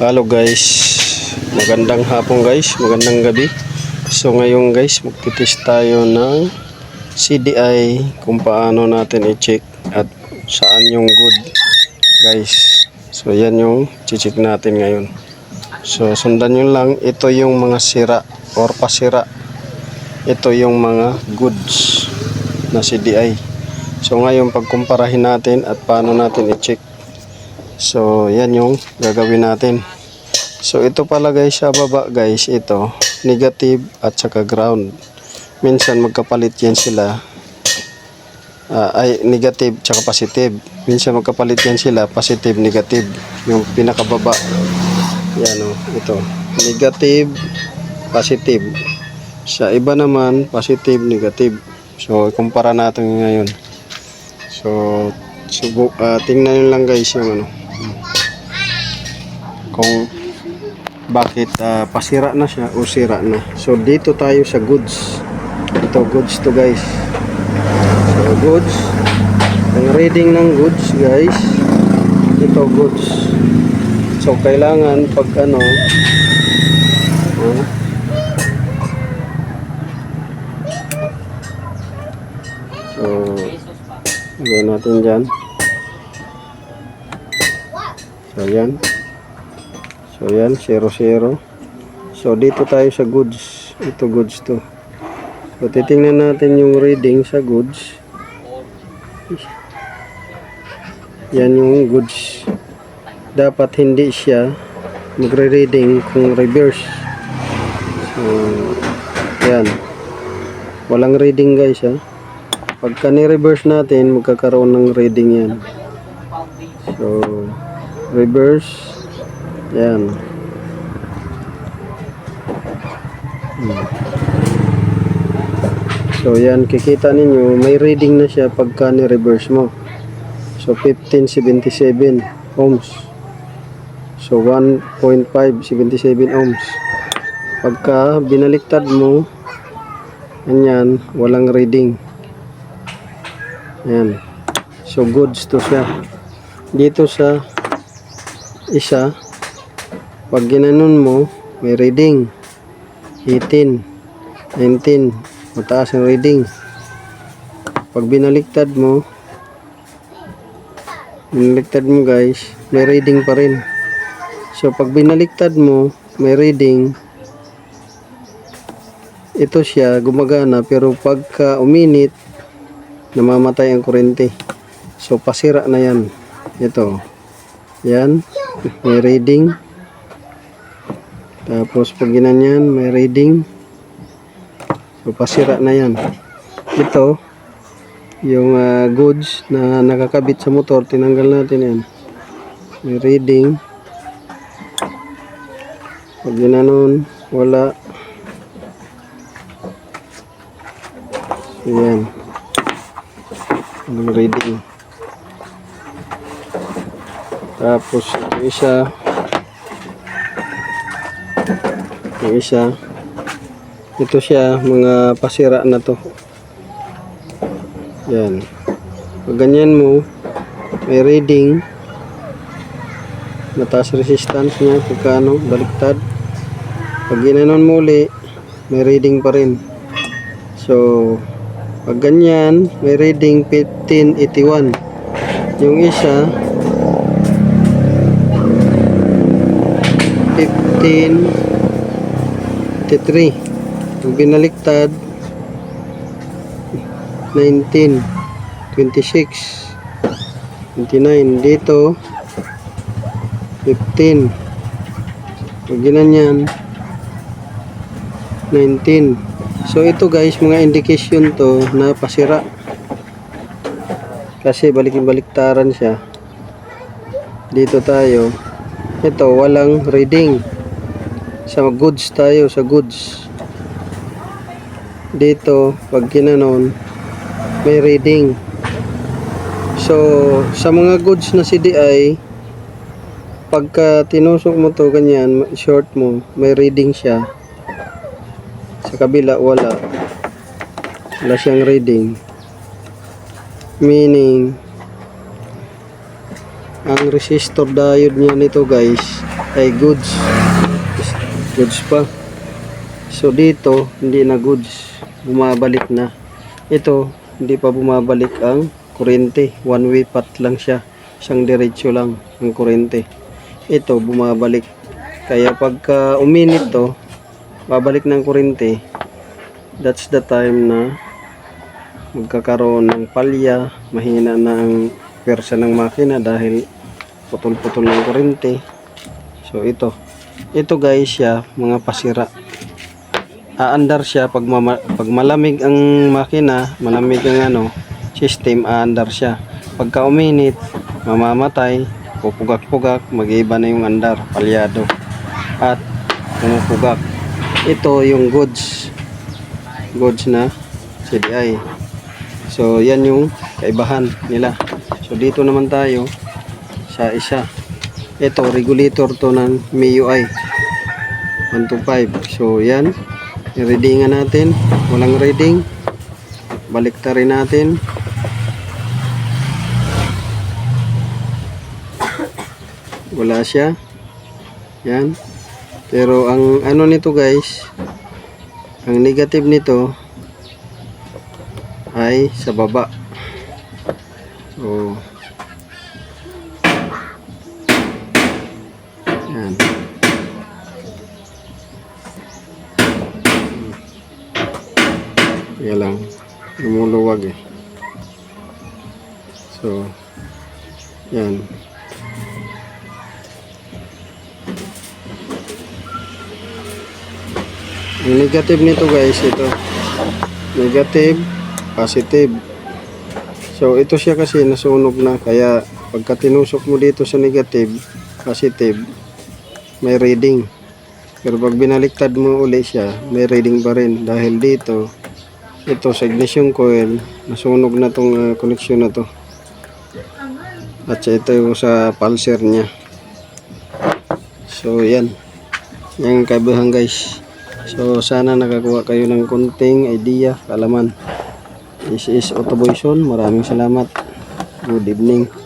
Hello guys. Magandang hapon guys. Magandang gabi. So ngayon guys, magtitest tayo ng CDI kung paano natin i-check at saan yung good guys. So yan yung check natin ngayon. So sundan nyo lang, ito yung mga sira or pasira. Ito yung mga goods na CDI. So ngayon pagkumparahin natin at paano natin i-check. So yan yung gagawin natin. So ito pala guys sa baba guys ito negative at saka ground. Minsan magkapalit yan sila. Ah, ay negative tsaka positive. Minsan magkapalit yan sila positive negative. Yung pinakababa. Yan o ito. Negative positive. Sa iba naman positive negative. So kumpara natin ngayon. So, subo, ah, tingnan nyo lang guys yung ano. Kung bakit ah, pasira na siya o sira na. So, dito tayo sa goods. Ito, goods to guys. So, goods. Ang reading ng goods guys. Ito, goods. So, kailangan pag ano, ah, So, Lagyan natin dyan. So, yan. So, yan. 0, 0. So, dito tayo sa goods. Ito goods to. So, titingnan natin yung reading sa goods. Yan yung goods. Dapat hindi siya magre-reading kung reverse. So, yan. Walang reading guys ha. Pagka ni-reverse natin, magkakaroon ng reading yan. So, reverse. Yan. Hmm. So, yan. Kikita ninyo, may reading na siya pagka ni-reverse mo. So, 1577 ohms. So, 1.577 ohms. Pagka binaliktad mo, ganyan, walang reading. Yan. So goods to siya. Dito sa isa, pag ginanon mo, may reading. 18, 19, mataas ang reading. Pag binaliktad mo, binaliktad mo guys, may reading pa rin. So pag binaliktad mo, may reading, ito siya, gumagana, pero pagka uminit, namamatay ang kurente. So, pasira na yan. Ito. Yan. May reading. Tapos, pag ginanyan, may reading. So, pasira na yan. Ito, yung ah, goods na nakakabit sa motor, tinanggal natin yan. May reading. Pag ginanon, wala. Yan. Ang reading. Tapos yung isa. Yung isa. Ito siya mga pasira na to. Yan. Pag ganyan mo may reading. Mataas resistance niya pagkano baliktad. Pag ginanon mo uli may reading pa rin. So pag ganyan, may reading 1581. Yung isa, 1583. Pag binaliktad, 19, 26, 29. Dito, 15. Pag ginanyan, 19. So ito guys, mga indication to na pasira. Kasi balik-baliktaran siya. Dito tayo. Ito, walang reading. Sa goods tayo, sa goods. Dito, pag ginanon, may reading. So, sa mga goods na CDI, pagka tinusok mo to ganyan, short mo, may reading siya sa kabila wala. Wala siyang reading. Meaning ang resistor diode niya nito guys ay goods. Goods pa. So dito hindi na goods. Bumabalik na. Ito hindi pa bumabalik ang kuryente. One way path lang siya. Isang diretso lang ang kuryente. Ito bumabalik. Kaya pagka uminit to babalik ng kuryente that's the time na magkakaroon ng palya mahina na ang pwersa ng makina dahil putol-putol ng kuryente so ito. Ito guys siya mga pasira. Aandar siya pag, pag malamig ang makina malamig ang ano system aandar siya. Pagka uminit mamamatay pupugak-pugak mag-iba na yung andar palyado. At pumupugak ito yung goods goods na CDI so yan yung kaibahan nila. So dito naman tayo sa isa. Ito regulator to ng MIUI 125 so yan. I-readingan natin. Walang reading. Balik rin natin. Wala siya. Yan pero ang ano nito guys ang negative nito ay sa baba. So yan. Yan lang lumuluwag eh. So yan ang negative nito guys ito. Negative positive. So ito siya kasi nasunog na. Kaya pagka tinusok mo dito sa negative positive may reading. Pero pag binaliktad mo uli siya may reading pa rin. Dahil dito ito sa ignition coil nasunog na tong uh, connection na to. At sa ito yung sa pulser niya. So yan. Yung kabihan guys so sana nakakuha kayo ng konting idea kalaman. This is Autoboyson maraming salamat. Good evening